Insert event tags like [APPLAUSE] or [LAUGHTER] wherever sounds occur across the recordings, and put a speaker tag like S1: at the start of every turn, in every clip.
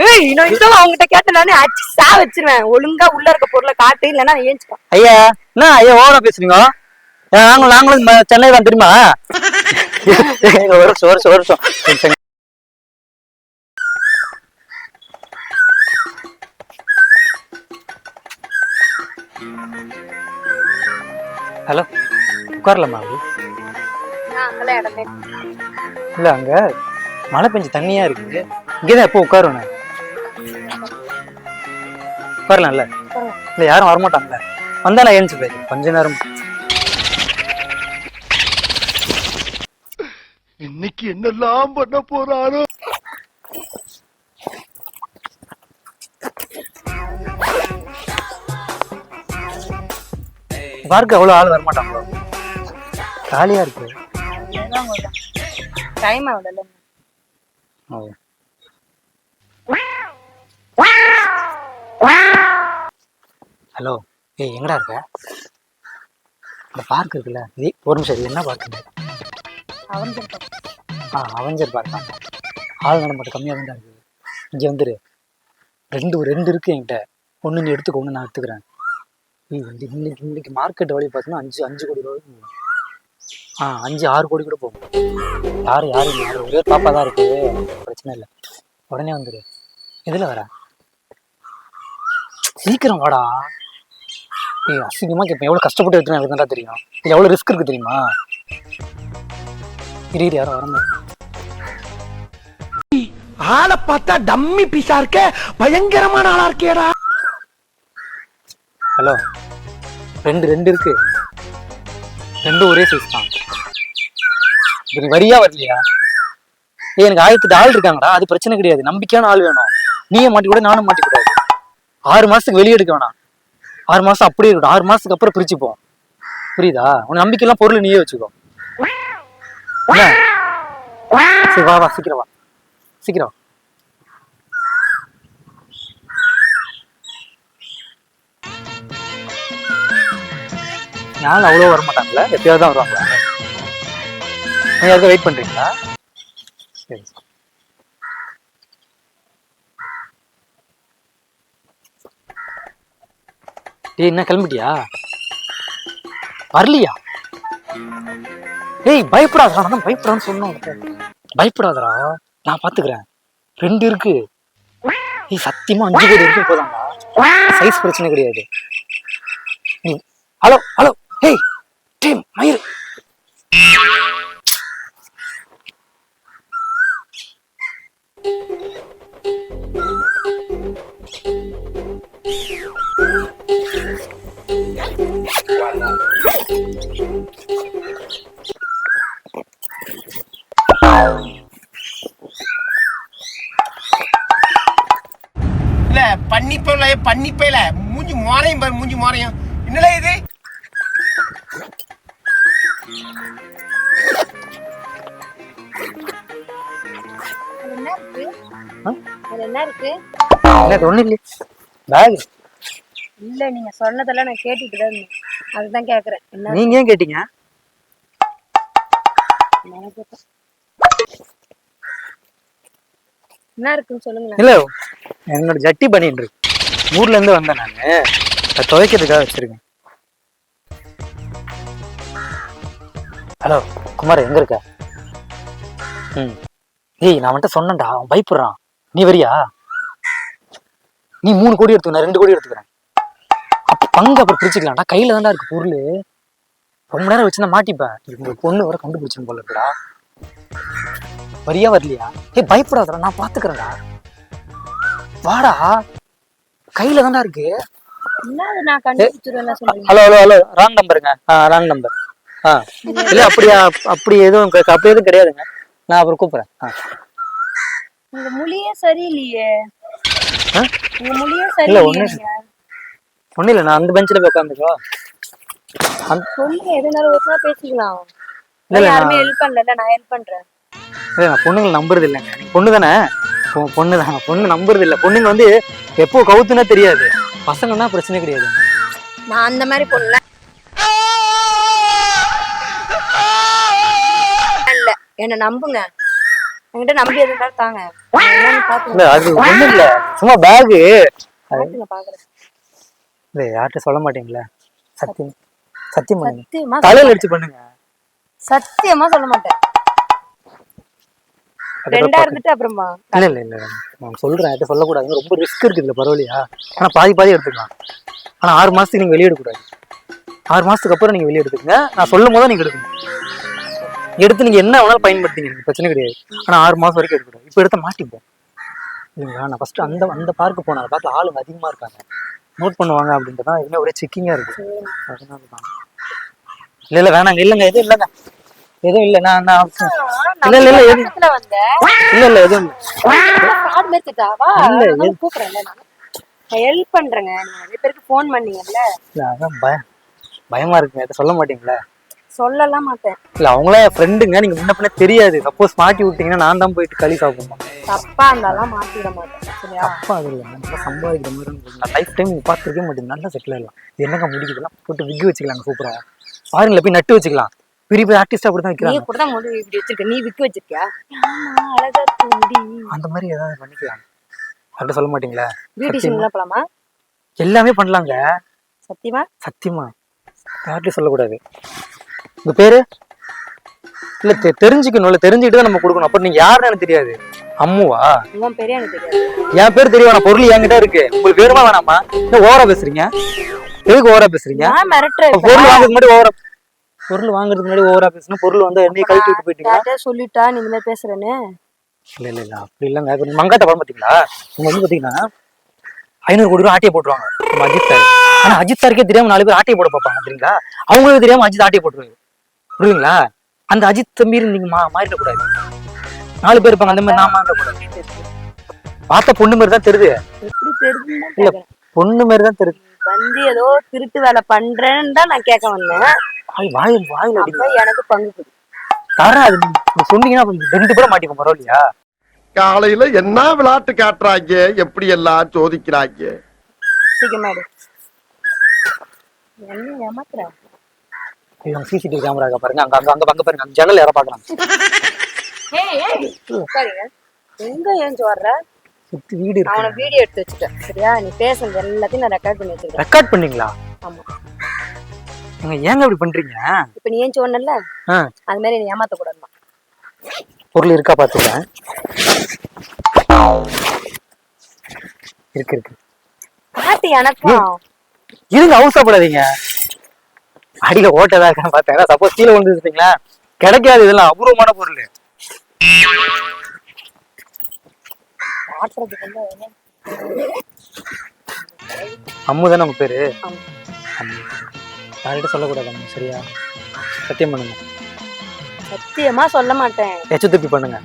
S1: ஏய் நான் இன்னும் அவங்ககிட்ட கேட்ட நானே அடிச்சு சா வச்சிருவேன். ஒழுங்கா உள்ள இருக்க பொருளை காட்டு இல்லைன்னா ஏஞ்சுப்பா
S2: ஐயா என்ன ஐயா ஓவரா பேசுறீங்க? நாங்களும் நாங்களும் சென்னை தான் தெரியுமா? [LAUGHS] ஒரு வருஷம் வருஷம் வருஷம். ஹலோ உட்காரலாமா இல்ல அங்க மழை பெஞ்சு தண்ணியா இருக்கு. இங்கதான் எப்போ உட்காருவேன் உட்காரலாம்ல? இல்ல யாரும் வரமாட்டாங்கல்ல? வந்தா நான் ஏஞ்சி போயிருக்கேன் கொஞ்ச நேரம்.
S3: இன்னைக்கு என்னெல்லாம் பண்ண போறாரோ?
S2: பார்க்க அவ்வளவு ஆள் வரமாட்டாங்களோ? காலியா இருக்கு.
S1: டைம் ஆகுதுல்ல
S2: ஓ. ஹலோ ஏய் எங்கடா இருக்க? இந்த பார்க் இருக்குல்ல. இது ஒரு நிமிஷம் இது என்ன பார்க்
S1: அவன்
S2: ஆ அவஞ்சர் பார்க் தான். ஆள் நடமாட்டம் கம்மியாக தான் இருக்குது. இங்கே வந்துரு. ரெண்டு ரெண்டு இருக்கு என்கிட்ட. ஒன்று நீ எடுத்துக்கோ ஒன்று நான் எடுத்துக்கிறேன். இன்னைக்கு இன்னைக்கு மார்க்கெட் வழி பார்த்தீங்கன்னா அஞ்சு அஞ்சு கோடி ரூபாய் போகும். ஆ அஞ்சு ஆறு கோடி கூட போகும். யாரு யாரு யாரு? ஒரே பாப்பா தான் இருக்கு. பிரச்சனை இல்லை. உடனே வந்துரு. எதில் வர? சீக்கிரம் வாடா. ஏய் அசிங்கமாக கேட்பேன் எவ்வளோ கஷ்டப்பட்டு எடுத்துனா எனக்கு தெரியும்? இது எவ்வளோ ரிஸ்க் இருக்கு தெரியுமா? இரு இரு யாரும் வரணும்
S3: ஆளை பார்த்தா டம்மி பீஸா இருக்க. பயங்கரமான ஆளா இருக்கேடா.
S2: ஹலோ. ரெண்டு ரெண்டு இருக்கு. ரெண்டும் ஒரே சைஸ் தான். இப்ப நீ வரியா வரலையா? ஏய் எனக்கு ஆயிரத்தி ஆள் இருக்காங்கடா. அது பிரச்சனை கிடையாது. நம்பிக்கையான ஆள் வேணும். நீயே மாட்டி கூட நானும் மாட்டி கூடாது ஆறு மாசத்துக்கு வெளியே எடுக்க வேணாம். ஆறு மாசம் அப்படியே இருக்கட்டும். ஆறு மாசத்துக்கு அப்புறம் பிரிச்சுப்போம் புரியுதா? உன் நம்பிக்கைலாம் பொருள் நீயே வச்சுக்கோ. சரி வா வா சீக்கிரம் வா. சீக்கிரம் யாரும் அவ்வளோ வர மாட்டாங்களா எப்பயாவது தான் வருவாங்களா நீங்கள் வெயிட் பண்ணுறீங்களா சரி. ஏய் என்ன கிளம்பிட்டியா? வரலையா? ஏய் பயப்படாதடா நான் பயப்படான்னு சொன்னோம் பயப்படாதடா நான் பாத்துக்கிறேன். ரெண்டு இருக்கு. ஏய் சத்தியமா அஞ்சு கோடி இருக்கு போதாம்டா. சைஸ் பிரச்சனை கிடையாது. நீ ஹலோ ஹலோ ஹேய் டீம் மயிர்
S3: இல்ல பண்ணிப்பல பண்ணிப்பையில மூஞ்சி மோரையும் பாரு மூஞ்சி மோரையும். என்னடா இது?
S1: என்ன இருக்கு?
S2: இல்லை பேக்
S1: இல்ல நீங்க சொன்னதெல்லாம் நான் கேட்டுட்டு தான் இருந்தேன். அதுதான் கேக்குறேன். என்ன
S2: நீங்க ஏன் கேட்டீங்க?
S1: நான் கேட்டேன். என்ன இருக்குன்னு சொல்லுங்களேன்.
S2: இல்ல என்னோட ஜட்டி பண்ணிட்டு இருக்கு. ஊர்ல இருந்து வந்தேன் நானு. அதை துவைக்கிறதுக்காக வச்சிருக்கேன். ஹலோ குமார் எங்க இருக்க? ம். ஏய் நான் வந்துட்டு சொன்னேன்டா அவன் பயப்படுறான். நீ வரியா? நீ மூணு கோடி எடுத்துக்க நான் ரெண்டு கோடி எடுத்துக்கிறேன். பங்கு அப்புறம் பிரிச்சுக்கலாம்டா கையில தான்டா இருக்கு பொருள். ரொம்ப நேரம் வச்சுருந்தா மாட்டிப்பேன் இந்த பொண்ணு வர கண்டுபிடிச்சுன்னு போல இருக்குடா. வரியா வரலையா? ஏய் பயப்படாதடா நான் பாத்துக்கிறேன்டா. வாடா. கையில தான்டா இருக்கு. Hello hello hello. ராங் நம்பருங்க ஆ ராங் நம்பர் ஆ. இல்ல அப்படியா அப்படி எதுவும் அப்படி எதுவும் கிடையாதுங்க. நான் அப்புறம் கூப்பிடுறேன். ஆ.
S1: உங்க மொழியே சரியில்லையே? உங்க மொழியே சரியில்லையே
S2: ஒன்றும் இல்லை நான் அந்த பெஞ்சில் போய் உட்காந்துக்கோ அந்த
S1: எதுனாலும் ஒரு நாள் பேசிக்கலாம்.
S2: இல்ல,
S1: யாருமே ஹெல்ப் பண்ணல நான் ஹெல்ப் பண்றேன்.
S2: இல்லை நான் பொண்ணுங்களை நம்புறது இல்லைங்க பொண்ணு தானே? பொண்ணு தான். பொண்ணு நம்புறது இல்லை பொண்ணுங்க வந்து எப்போ கவுத்துனே தெரியாது. பசங்கன்னா பிரச்சனை கிடையாது.
S1: நான் அந்த மாதிரி பொண்ணு இல்ல. என்ன நம்புங்க. என்கிட்ட நம்பி எது இருந்தாலும் தாங்க.
S2: இல்ல அது ஒண்ணும் இல்ல சும்மா பேகு
S1: பாக்குறேன்.
S2: இல்ல யார்கிட்ட சொல்ல மாட்டீங்களா? சத்தியம். சத்தியம் பண்ணுங்க
S1: சத்தியமா
S2: தலையில அடிச்சு பண்ணுங்க.
S1: சத்தியமா சொல்ல மாட்டேன். ரெண்டா இருந்துட்டு அப்புறமா
S2: இல்ல இல்ல இல்ல நான் சொல்றேன் யார்கிட்ட சொல்லக்கூடாது. ரொம்ப ரிஸ்க் இருக்குது இல்ல பரவாயில்லையா? ஆனா பாதி பாதி எடுத்துக்கலாம். ஆனா ஆறு மாசத்துக்கு நீங்க வெளியே எடுக்கக்கூடாது. ஆறு மாசத்துக்கு அப்புறம் நீங்க வெளியே எடுத்துக்கங்க. நான் சொல்லும் போது நீங்க எடுக்கணும். எடுத்து நீங்க என்ன வேணாலும் பயன்படுத்திங்க எனக்கு பிரச்சனை கிடையாது. ஆனா ஆறு மாசம் வரைக்கும் எடுக்கக்கூடாது. இப்போ எடுத்த மாட்டிப்போம். இல்லைங்களா? நான் ஃபர்ஸ்ட் அந்த அந்த பார்க்கு போனேன். பார்க்கில். ஆளுங்க அதிகமா இருக்காங்க. நோட் பண்ணுவாங்க அப்படின்றதான் எதுவுமே ஒரே செக்கிங்கா இருக்கு. அதனால தான் இல்ல இல்ல வேணாங்க இல்லைங்க எதுவும் இல்லைங்க. எதுவும் இல்லை நான் நான் இல்ல இல்ல இல்ல எதுவும் இல்ல இல்ல எதுவும் இல்லை. இல்ல,
S1: ஹெல்ப் பண்றேங்க. நீங்க நிறைய பேருக்கு ஃபோன் பண்ணீங்கல்ல.
S2: அதான் பயம் பயமா இருக்குங்க. இதை சொல்ல மாட்டீங்களா?
S1: சொல்லலாம் மாட்டேன்.
S2: இல்ல அவங்களே ஃப்ரெண்டுங்க நீங்க முன்ன பின்ன தெரியாது. சப்போஸ் மாட்டி விட்டீங்கன்னா நான் தான் போயிட்டு களி சாப்பிடணும்.
S1: தப்பா இருந்தாலும் மாத்திட மாட்டேன் சரியா?
S2: அப்பா அது இல்லை. நல்லா சம்பாதிக்கிற மாதிரி. நான் லைஃப் டைம் நீங்க பார்த்துருக்கே மாட்டீங்க நல்லா செட்டில் ஆகலாம் இது என்னங்க முடிக்குதுலாம் போட்டு விக்கு வச்சுக்கலாங்க சூப்பரா ஃபாரின்ல போய் நட்டு வச்சுக்கலாம். பெரிய பெரிய ஆர்டிஸ்ட் அப்படி தான்
S1: நீ
S2: வைக்கிறாங்க.
S1: கூட தான் முடி இப்படி வச்சிருக்க. நீ விக்கு வச்சிருக்கியா? அழகா தூண்டி
S2: அந்த மாதிரி ஏதாவது பண்ணிக்கலாம். அப்படி சொல்ல மாட்டீங்களா?
S1: பியூட்டிஷியன்லாம் போலாமா?
S2: எல்லாமே பண்ணலாங்க.
S1: சத்தியமா?
S2: சத்தியமா. யார்ட்டையும் சொல்லக்கூடாது. உங்க பேரு? இல்ல தெரிஞ்சுக்கணும்ல தெரிஞ்சுக்கிட்டு தான் நம்ம கொடுக்கணும். அப்ப நீங்க யாருன்னு எனக்கு தெரியாது. அம்முவா?
S1: உன் எனக்கு தெரியாது.
S2: என் பேர் தெரியும்? ஆனா பொருள் என்கிட்ட இருக்கு. உங்களுக்கு வேணுமா வேணாமா? என்ன ஓவரா பேசுறீங்க? எதுக்கு ஓவரா பேசுறீங்க?
S1: நான்
S2: பொருள் வாங்குறதுக்கு முன்னாடி ஓவரா பொருள் வாங்குறதுக்கு முன்னாடி ஓவரா பேசணும் பொருள் வந்து என்னைய கழட்டி விட்டு போயிட்டீங்க
S1: சொல்லிட்டா நீ இந்த பேசுறேன்னு?
S2: இல்ல இல்ல இல்ல. அப்படி இல்லைங்க. இப்ப மங்காத்த படம் பாத்தீங்களா? இவங்க வந்து பாத்தீங்கன்னா ஐநூறு கோடி ரூபா ஆட்டையை போட்டுருவாங்க. நம்ம அஜித் சார் ஆனா அஜித் சாருக்கே தெரியாம நாலு பேர் ஆட்டையை போட பார்ப்பாங்க சரிங்களா அவங்களுக்கு தெரியாம அஜித் ஆட்டையை போட்டுருவாரு. புரியுங்களா அந்த அஜித் தம்பி நீங்க மா மாறிடக்கூடாது. நாலு பேர் இருப்பாங்க அந்த மாதிரி நான் மாறிடக்கூடாது பார்த்த பொண்ணு மாதிரி தான் தெரியுது. இல்ல. பொண்ணு மாதிரி தான் தெரியுது.
S1: வந்து ஏதோ திருட்டு வேலை பண்றேன்னு தான் நான் கேட்க வந்தேன்.
S2: வாய் வாயில்
S1: எனக்கு பங்கு கொடு.
S2: தரேன் அது நீங்க சொன்னீங்கன்னா ரெண்டு பேரும் மாட்டிக்கும் பரவாயில்லையா
S3: காலையில என்ன விளையாட்டு காட்டுறாங்க? எப்படி எல்லாம் சோதிக்கிறாங்க?
S1: சீக்கிரமா என்ன ஏமாத்துற
S2: சிசிடிவி கேமரா பாருங்க. அங்க அங்க அங்க அங்க பாருங்க. அங்க ஜன்னல் யாரோ பாக்குறாங்க
S1: எங்க ஏஞ்சு வர்ற
S2: சுத்தி வீடு இருக்கு.
S1: உனக்கு வீடியோ எடுத்து வச்சுட்டேன். சரியா? நீ பேசுனது எல்லாத்தையும் நான் ரெக்கார்ட் பண்ணி வச்சிருக்கேன்.
S2: ரெக்கார்ட் பண்ணீங்களா?
S1: ஆமா.
S2: நீங்க ஏங்க இப்படி பண்றீங்க?
S1: இப்ப நீ ஏஞ்சு ஒண்ணல
S2: ஆ,
S1: அது மாதிரி நீ ஏமாத்த கூடாதுமா
S2: பொருள் இருக்கா பாத்துக்கிறேன் இருக்கு இருக்கு.
S1: காட்டு எனக்கும்
S2: இருங்க அவசரப்படாதீங்க அடியில ஓட்டதா இருக்கான்னு பார்த்தேன். சப்போஸ் கீழே விழுந்துருந்தீங்களா கிடைக்காது இதெல்லாம் அபூர்வமான பொருள். அம்மு தானே உங்க பேரு. யார்கிட்ட சொல்லக்கூடாது அம்மு சரியா? சத்தியம் பண்ணுங்க.
S1: சத்தியமா சொல்ல மாட்டேன்.
S2: எச்ச துப்பி பண்ணுங்க.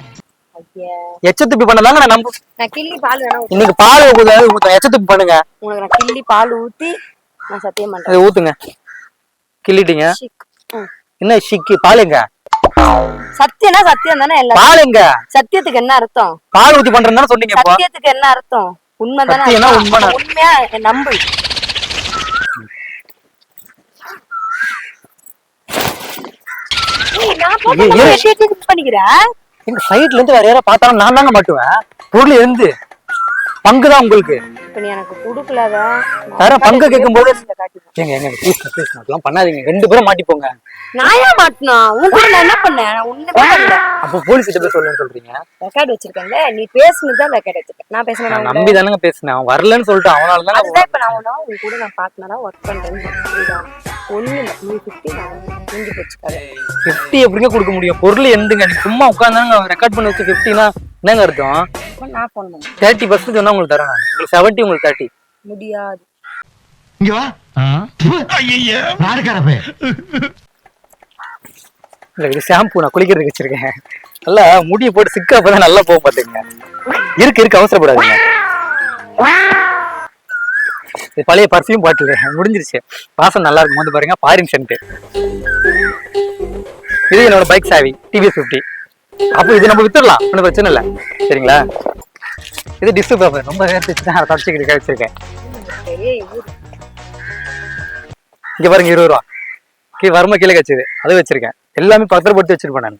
S2: எச்ச துப்பி பண்ணதாங்க நான் நம்ப
S1: நான் கிள்ளி பால் வேணா ஊத்து.
S2: இன்னைக்கு பால் ஊத்தாது ஊத்த எச்ச துப்பி பண்ணுங்க.
S1: உனக்கு நான் கிள்ளி பால் ஊத்தி நான் சத்தியம் பண்றேன்.
S2: ஊத்துங்க. கிள்ளிட்டீங்க. என்ன ஷிக்கு? பால் எங்க?
S1: சத்தியம்னா சத்தியம் தானே எல்லாம்
S2: பால் எங்க?
S1: சத்தியத்துக்கு என்ன அர்த்தம்?
S2: பால் ஊத்தி பண்றேன்னு சொன்னீங்க
S1: சத்தியத்துக்கு என்ன அர்த்தம்?
S2: சத்தியம்னா
S1: அர்த்தம்?
S2: உண்மைதான்.
S1: உண்மையா? நம்பு. ஏய், நான் போட்ட
S2: ஏய்,
S1: மாதிரி
S2: ஏய்.
S1: விஷயத்தை இது பண்ணிக்கிற
S2: எங்க சைட்ல இருந்து வேற யாராவது பார்த்தாலும் நான் தாங்க மாட்டுவேன். பொருள் இருந்து. பங்கு தான் உங்களுக்கு?
S1: இப்ப நீ எனக்கு கொடுக்கலதான்
S2: தர பங்கு ஏங்க ஏங்க ப்ளீஸ் அதெல்லாம் பண்ணாதீங்க. ரெண்டு பேரும் மாட்டிப்போங்க.
S1: நான் ஏன் மாட்டணும் உன் கூட நான் என்ன பண்ணேன்? பண்ணல.
S2: அப்போ போலீஸ் கிட்ட போய் சொல்லுன்னு சொல்றீங்க?
S1: ரெக்கார்ட் வச்சிருக்கேன்ல. நீ பேசுனதுதான் ரெக்கார்ட் வச்சிருக்கேன். நான் பேசுனேன்
S2: நான் நம்பி தானங்க பேசினேன். அவன் வரலன்னு சொல்லிட்டு அவனால தான்
S1: அதுதான் இப்ப நான் உன் கூட நான் பார்ட்னரா ஒர்க் புரியுதா? ஒண்ணு இல்ல. நீ ஃபிஃப்டி நான் முடிஞ்சு போச்சு.
S2: ஃபிஃப்டி எப்படிங்க கொடுக்க முடியும்? பொருள் எந்துங்க நீங்க சும்மா உட்காந்தாங்க ரெக்கார்ட் பண்ணி வச்சு ஃபிஃப்டினா என்னங்க அர்த்தம்?
S1: நான் பண்ணேன்.
S2: தேர்ட்டி பர்சன்ட் சொன்னா உங்களுக்கு தரேன் நான். உங்களுக்கு செவன்ட்டி உங்களுக்கு தேர்ட்டி
S1: முடியாது.
S4: இங்க வா. ஐயா யாருக்காரப்பே
S2: இல்ல இது ஷாம்பு நான் குளிக்கிறதுக்கு வச்சிருக்கேன். நல்லா முடியை போட்டு சிக்கா அப்பதான் நல்லா போக மாட்டேங்க இருக்கு இருக்கு அவசரப்படாதீங்க. இது பழைய பர்ஃப்யூம் பாட்டில் முடிஞ்சிருச்சு. வாசம் நல்லா இருக்கும். வந்து பாருங்க பாரின் சென்ட் இது என்னோட பைக் சாவி டிவிஎஸ் ஃபிஃப்டி அப்போ இது நம்ம வித்துடலாம். ஒன்றும் பிரச்சனை இல்லை. சரிங்களா? இது டிஸ்க் பேப்பர் ரொம்ப வேர்த்துச்சு தான் தச்சுக்கிட்டு வச்சிருக்கேன். இங்க பாருங்க இருபது ரூபா. கீழே வருமா கீழே கச்சுது அது வச்சிருக்கேன். எல்லாமே பத்திரப்படுத்தி வச்சிருப்பேன் நான்.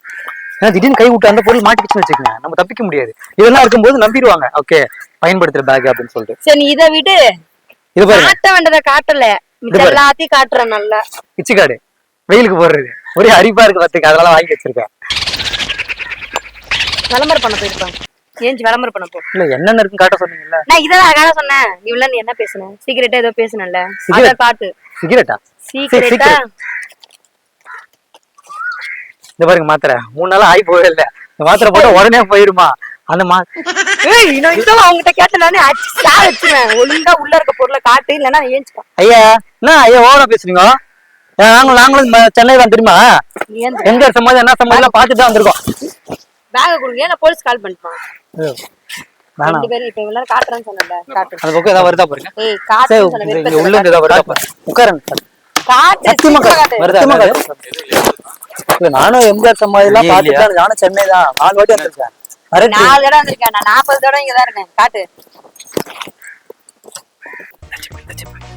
S2: ஏன்னா திடீர்னு கை விட்டு அந்த பொருள் மாட்டிக்கிச்சுன்னு வச்சுக்கோங்க. நம்ம தப்பிக்க முடியாது. இதெல்லாம் இருக்கும்போது நம்பிடுவாங்க. ஓகே பயன்படுத்துற பேக் அப்படின்னு சொல்லிட்டு.
S1: சரி இதை விடு.
S2: இது பாருங்க.
S1: காட்ட வேண்டியதை காட்டல. எல்லாத்தையும் காட்டுறேன் நல்லா.
S2: இச்சிக்காடு. வெயிலுக்கு போடுறது. ஒரே அரிப்பா இருக்கு பார்த்துக்க அதனால வாங்கி வச்சிருக்கேன்.
S1: விளம்பரம் பண்ண போயிருப்பாங்க. ஏஞ்சி விளம்பரம் பண்ண போ.
S2: இல்ல என்னென்ன இருக்குன்னு காட்ட சொன்னீங்கல்ல?
S1: நான் இதான் அழகா சொன்னேன். இவ்வளவு நீ என்ன பேசுன? சீக்கிரட்டா ஏதோ பேசுனல அத? காட்டு
S2: சிகரெட்டா
S1: சீக்கிரட்டா
S2: இந்த பாருங்க மாத்திரை. மூணு நாளா ஆகி போகவே இல்ல. இந்த மாத்திரை போட்டா உடனே போயிருமா? அந்த மா
S1: ஏய் நான் இதான் அவங்ககிட்ட கேட்ட நானே. அடிச்சு சா வச்சிருவேன். ஒழுங்கா உள்ள இருக்க பொருளை காட்டு இல்லன்னா ஏஞ்சிப்பா
S2: ஐயா என்ன ஐயா ஓவரா பேசுறீங்க? நாங்களும் நாங்களும் சென்னை தான் தெரியுமா? எங்க சமாதி என்ன சமாதி பார்த்துட்டு தான் வந்திருக்கோம்.
S1: பேக கொடுங்க நான் போலீஸ் கால்
S2: வேணாம்.
S1: ரெண்டு பேரும் இப்ப காட்டுறேன்னு சொன்னல காட்டு
S2: அந்த பக்கம் ஏதாவது வருதா பாருங்க.
S1: ஏய்
S2: சரி
S1: காட்டுன்னு சொன்ன
S2: இங்க
S1: விருப்பத்துல
S2: உள்ள இருந்து ஏதாவது வருதா பாருங்க. உட்காருங்க.
S1: காட்டு
S2: சத்தியமா
S1: சீக்கிரமா காட்டு.
S2: வருதா இல்ல நானும் எம்ஜிஆர் சமாதி எல்லாம் நானும் சென்னை தான் நாலு வாட்டி வந்திருக்கேன். கரெக்ட்
S1: நாலு தடவை வந்திருக்கேன். நான் நாற்பது தடவை இருக்கேன். காட்டு.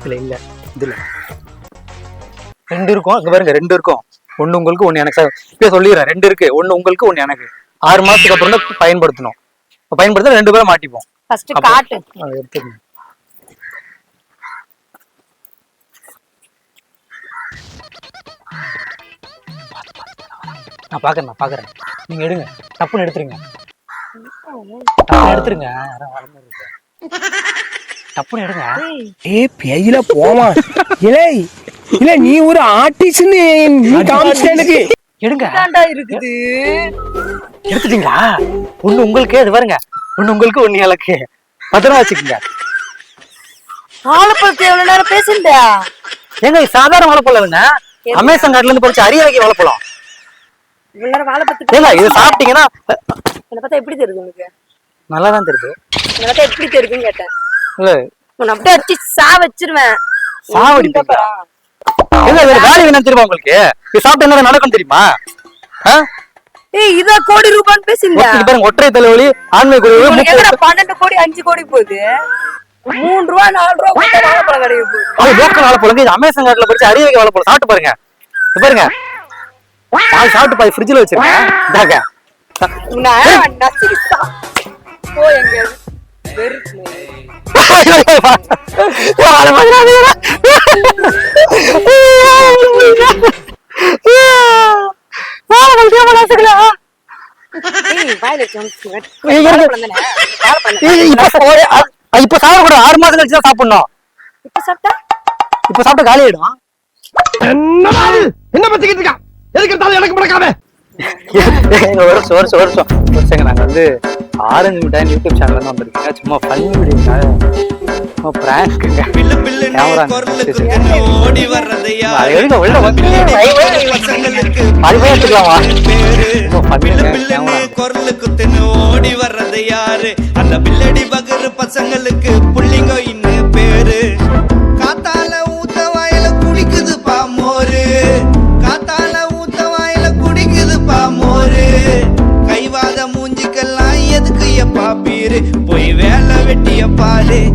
S2: இல்ல இல்ல. இதுல. ரெண்டு இருக்கும். இங்க பாருங்க ரெண்டு இருக்கும். ஒண்ணு உங்களுக்கு ஒண்ணு எனக்கு. இப்பயே சொல்லிடுறேன். ரெண்டு இருக்கு. ஒண்ணு உங்களுக்கு ஒண்ணு எனக்கு. ஆறு மாசத்துக்கு அப்புறம் தான் பயன்படுத்தணும். இப்ப பயன்படுத்த ரெண்டு பேரும் மாட்டிப்போம்.
S1: ஃபர்ஸ்ட் காட்டு.
S2: அதை எடுத்துக்கங்க. நான் பாக்குறேன் நான் பாக்குறேன். நீங்க எடுங்க. டப்புன்னு எடுத்துருங்க. டப்புன்னு எடுத்துருங்க. டப்புன்னு எடுங்க.
S3: ஏ பேயில போமா. இல்லை இல்ல நீ ஒரு ஆர்டிஸ்ட்னு நீ காமிச்சிட்ட எனக்கு.
S2: எடுங்க.
S1: இருக்குது.
S2: எடுத்துட்டீங்களா ஒண்ணு உங்களுக்கு அது பாருங்க ஒண்ணு உங்களுக்கு ஒண்ணு எனக்கு பத்திரமா வச்சுக்கோங்க
S1: வாழைப்பழத்தை எவ்வளவு நேரம் பேசுண்டா
S2: ஏங்க இது சாதாரண வாழைப்பழம் அமேசான் காட்டுல இருந்து படிச்ச அரிய வகை வாழைப்பழம்
S1: இவ்வளவு நேரம் வாழைப்பழத்தை
S2: ஏங்க இது சாப்பிட்டீங்கன்னா
S1: என்னை பார்த்தா எப்படி தெரியுது உனக்கு
S2: நல்லா தான் தெரியுது
S1: என்னை பார்த்தா எப்படி தெரியுதுன்னு கேட்டேன்
S2: இல்ல
S1: உன்னை அப்படியே அடிச்சு சா வச்சிருவேன்
S2: சாவடிப்பீங்களா? ஏங்க இது காலி வேணும் தெரியுமா உங்களுக்கு இது சாப்பிட்டு என்ன நடக்கும் தெரியுமா ஆ?
S1: ஏய் இதா கோடி ரூபான்னு பேசுங்க
S2: பாருங்க ஒற்றை தலைவலி ஆண்மை
S1: பன்னெண்டு கோடி அஞ்சு கோடி போகுது? மூணு ரூபா நாலு ரூபா வாழைப்பழம் கிடைக்க போகுது.
S2: அது லோக்கல் வாழைப்பழம் இது அமேசான் காட்டுல படிச்ச அரிய வகை வாழைப்பழம் சாப்பிட்டு பாருங்க. பாருங்க. நான் சாப்பிட்டு பாதி ஃப்ரிட்ஜில் வச்சிருக்கேன்.
S1: போ எங்க வெறுப்பு.
S2: இப்ப சா- ஒரு- அ- இப்ப சாப்பிடக்கூடாது ஆறு மாசம் கழிச்சு தான் சாப்பிடணும்.
S1: இப்ப சாப்பிட்டா?
S2: காலி ஆயிடும்?
S3: என்ன பத்திக்கிட்டு இருக்கா? எதுக்கு எடுத்தாலும் எனக்கு முடக்காம
S2: ஏங்க, ஒரு ஒரு வருஷம் வருஷங்க நாங்க வந்து ஆரஞ்சு மிட்டாய் யூடியூப் இருந்து வந்திருக்கீங்க சும்மா ஃபன் வீடியோக்காக சும்மா பிராங்க்குங்க கேமரா
S5: ஓடி வர்றது
S2: அது
S5: யாரு?
S2: எதுக்கு உள்ள வந்து
S5: பின்னாடி
S2: வை, வை,
S5: போற
S2: வை.
S5: பசங்களுக்கு
S2: அது போய் எடுத்துக்கலாமா?
S5: குரலுக்கு தின்னு ஓடி வர்றது யாரு அந்த பில்லடி பகரு பசங்களுக்கு புள்ளிங்க போய் வேலை வெட்டிய பாரு.